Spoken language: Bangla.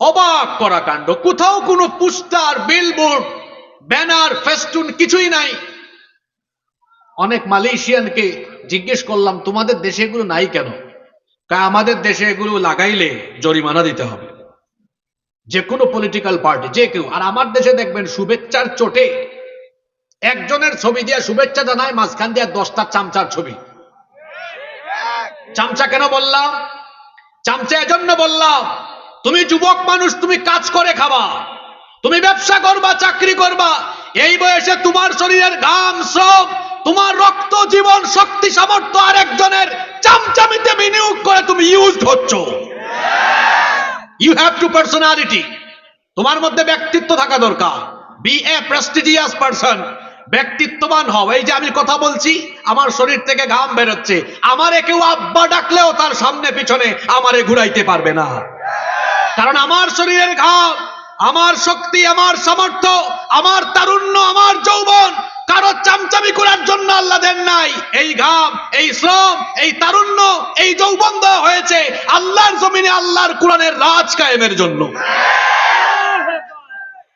অবাক করা কাণ্ড। কোথাও কোনো পুস্টার বিলবোর্ড ব্যানার ফেস্টুন কিছুই নাই। অনেক মালয়েশিয়ানকে জিজ্ঞেস করলাম, তোমাদের দেশে এগুলো নাই কেন? আমাদের দেশে এগুলো লাগাইলে জরিমানা দিতে হবে। যে কোনো পলিটিক্যাল পার্টি যে কেউ। আর আমার দেশে দেখবেন, শুভেচ্ছার চোটে একজনের ছবি দিয়ে শুভেচ্ছা জানায়, মাঝখান দিয়ে দশটা চামচার ছবি। চামচা কেন বললাম? চামচা এজন্য বললাম তুমি যুবক মানুষ, তুমি কাজ করে খাবা। তুমি ব্যবসা করবা, চাকরি করবা। এই বয়সে তোমার শরীরের ঘাম, শ্রম, তোমার রক্ত, জীবন, শক্তি, সামর্থ্য আরেকজনের চামচামিতে বিনিয়োগ করে তুমি ইউজ হচ্ছ। ইউ হ্যাভ টু পার্সোনালিটি তোমার মধ্যে ব্যক্তিত্ব থাকা দরকার। বি এ প্রেস্টিজিয়াস পারসন ব্যক্তিত্ববান হও। এই যে আমি কথা বলছি, আমার শরীর থেকে ঘাম বেরোচ্ছে। আমারে কেউ আব্বা ডাকলেও তার সামনে, পিছনে আমারে ঘুরাইতে পারবে না। কারণ আমার শরীরের ঘাম, আমার শক্তি, আমার সামর্থ্য, আমার তারুণ্য, আমার যৌবন কারও চামচামি করার জন্য আল্লাহ দেন নাই। এই ঘাম, এই শ্রম, এই তারুণ্য, এই যৌবন দেওয়া হয়েছে আল্লাহর জমিনে, আল্লাহর কোরআনের রাজ কায়েমের জন্য।